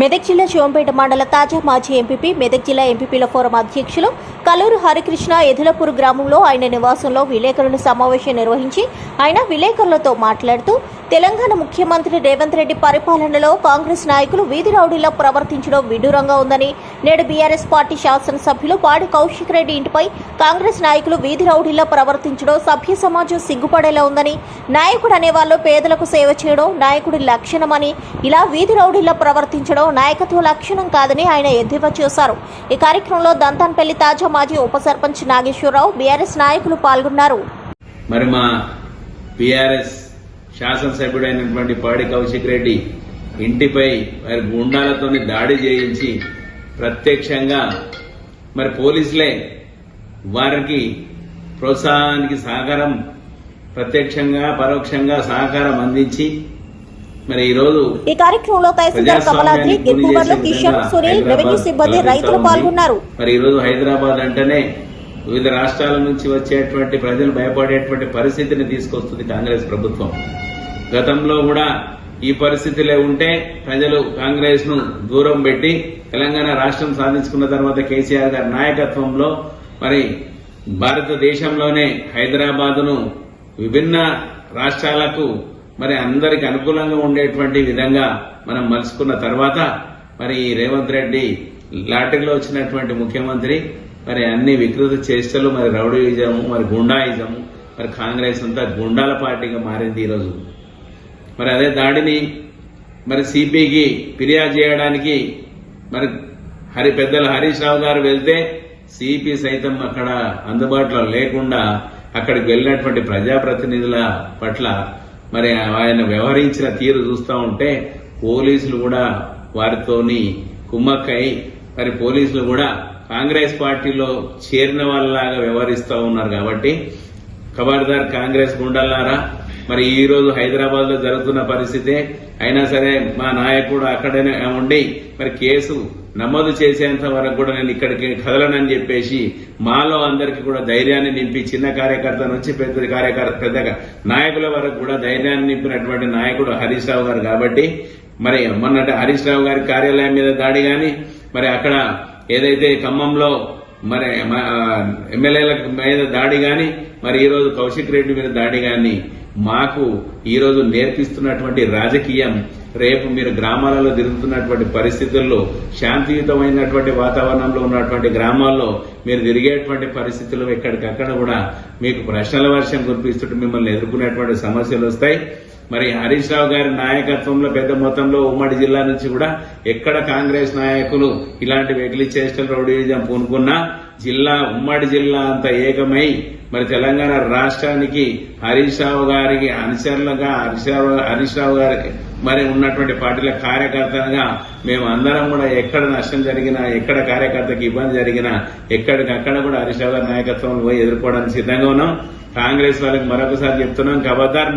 మెదక్ జిల్లా శివంపేట మండల తాజా మాజీ ఎంపీపీ మెదక్ జిల్లా ఎంపీపీల ఫోరం అధ్యక్షులు కల్లూరు హరికృష్ణ ఎదులపూర్ గ్రామంలో ఆయన నివాసంలో విలేకరుల సమావేశం నిర్వహించి ఆయన విలేకరులతో మాట్లాడుతూ తెలంగాణ ముఖ్యమంత్రి రేవంత్ రెడ్డి పరిపాలనలో కాంగ్రెస్ నాయకులు వీధి రౌడీలా ప్రవర్తించడం విడ్డూరంగా ఉందని నేడు బీఆర్ఎస్ పార్టీ శాసనసభ్యులు పాడి కౌశిక్ రెడ్డి ఇంటిపై కాంగ్రెస్ నాయకులు వీధి రౌడీలా ప్రవర్తించడం సభ్య సమాజం సిగ్గుపడేలా ఉందని నాయకుడు అనేవాళ్ళు పేదలకు సేవ చేయడం నాయకుడి లక్షణమని ఇలా వీధి రౌడీలా ప్రవర్తించడం నాయకత్వ లక్షణం కాదని ఆయన ఎద్దేవా చేశారు. ఈ కార్యక్రమంలో దంతాన్పల్లి తాజా మాజీ ఉప సర్పంచ్ నాగేశ్వరరావు బీఆర్ఎస్ నాయకులు పాల్గొన్నారు. మరి మా బీఆర్ఎస్ శాసనసభ్యుడైనటువంటి పాడి కౌశిక్ రెడ్డి ఇంటిపై మరి గుండాలతో దాడి చేయించి ప్రత్యక్షంగా మరి పోలీసులే వారికి ప్రోత్సాహానికి సహకారం ప్రత్యక్షంగా పరోక్షంగా సహకారం అందించి మరి ఈ కార్యక్రమంలో తహసీల్దార్ కమలాద్రి గిరికుమర్లు కిషన్ సునీల్ రెవెన్యూ సిబ్బంది రైతులు పాల్గొన్నారు. మరి ఈరోజు హైదరాబాద్ అంటేనే వివిధ రాష్ట్రాల నుంచి వచ్చేటువంటి ప్రజలు భయపడేటువంటి పరిస్థితిని తీసుకొస్తుంది కాంగ్రెస్ ప్రభుత్వం. గతంలో కూడా ఈ పరిస్థితిలో ఉంటే ప్రజలు కాంగ్రెస్ను దూరం పెట్టి తెలంగాణ రాష్ట్రం సాధించుకున్న తర్వాత కేసీఆర్ గారి నాయకత్వంలో మరి భారతదేశంలోనే హైదరాబాదును విభిన్న రాష్ట్రాలకు మరి అందరికి అనుకూలంగా ఉండేటువంటి విధంగా మనం మలుసుకున్న తర్వాత మరి ఈ రేవంత్ రెడ్డి లాటరీలో వచ్చినటువంటి ముఖ్యమంత్రి మరి అన్ని వికృత చేష్టలు మరి రౌడీయిజము మరి గుండాయిజము మరి కాంగ్రెస్ అంతా గుండాల పార్టీగా మారింది ఈరోజు మరి అదే దాడిని మరి సిపికి ఫిర్యాదు చేయడానికి మరి హరి పెద్దల హరీష్ రావు గారు వెళ్తే సిపి సైతం అక్కడ అందుబాటులో లేకుండా అక్కడికి వెళ్ళినటువంటి ప్రజాప్రతినిధుల పట్ల మరి ఆయన వ్యవహరించిన తీరు చూస్తూ ఉంటే పోలీసులు కూడా వారితోని కుమ్మక్కై మరి పోలీసులు కూడా కాంగ్రెస్ పార్టీలో చేరిన వాళ్ళలాగా వ్యవహరిస్తూ ఉన్నారు కాబట్టి ఖబర్దార్ కాంగ్రెస్ గుండల్లారా? మరి ఈ రోజు హైదరాబాద్లో జరుగుతున్న పరిస్థితే అయినా సరే మా నాయకుడు అక్కడనే ఉండి మరి కేసు నమోదు చేసేంత వరకు కూడా నేను ఇక్కడికి కదలనని చెప్పేసి మాలో అందరికీ కూడా ధైర్యాన్ని నింపి చిన్న కార్యకర్త నుంచి పెద్ద కార్యకర్త పెద్ద నాయకుల వరకు కూడా ధైర్యాన్ని నింపినటువంటి నాయకుడు హరీష్ రావు గారు కాబట్టి మరి మొన్నటి హరీష్ రావు గారి కార్యాలయం మీద దాడి గాని మరి అక్కడ ఏదైతే ఖమ్మంలో మరి ఎమ్మెల్యేల మీద దాడి గాని మరి ఈ రోజు కౌశిక్ రెడ్డి మీద దాడి గాని మాకు ఈరోజు నేర్పిస్తున్నటువంటి రాజకీయం రేపు మీరు గ్రామాలలో తిరుగుతున్నటువంటి పరిస్థితుల్లో శాంతియుతమైనటువంటి వాతావరణంలో ఉన్నటువంటి గ్రామాల్లో మీరు తిరిగేటువంటి పరిస్థితుల్లో ఎక్కడికక్కడ కూడా మీకు ప్రశ్నల వర్షం కురిపిస్తుంటే మిమ్మల్ని ఎదుర్కొనేటువంటి సమస్యలు వస్తాయి. మరి హరీష్ రావు గారి నాయకత్వంలో పెద్ద మొత్తంలో ఉమ్మడి జిల్లా నుంచి కూడా ఎక్కడ కాంగ్రెస్ నాయకులు ఇలాంటి వెకిలి చేష్టలు రౌడీజం పూనుకున్నా జిల్లా ఉమ్మడి జిల్లా అంత ఏకమై మరి తెలంగాణ రాష్ట్రానికి హరీష్ రావు గారికి అనుచరులుగా హరీష్ రావు హరీష్ రావు గారికి మరి ఉన్నటువంటి పార్టీల కార్యకర్తలుగా మేము అందరం కూడా ఎక్కడ నష్టం జరిగినా ఎక్కడ కార్యకర్తకి ఇబ్బంది జరిగినా ఎక్కడికక్కడ కూడా హరీష్ రావు గారి నాయకత్వంలో పోయి ఎదుర్కోవడానికి సిద్ధంగా ఉన్నాం. కాంగ్రెస్ వాళ్ళకి మరొకసారి చెప్తున్నాం. కబద్దారు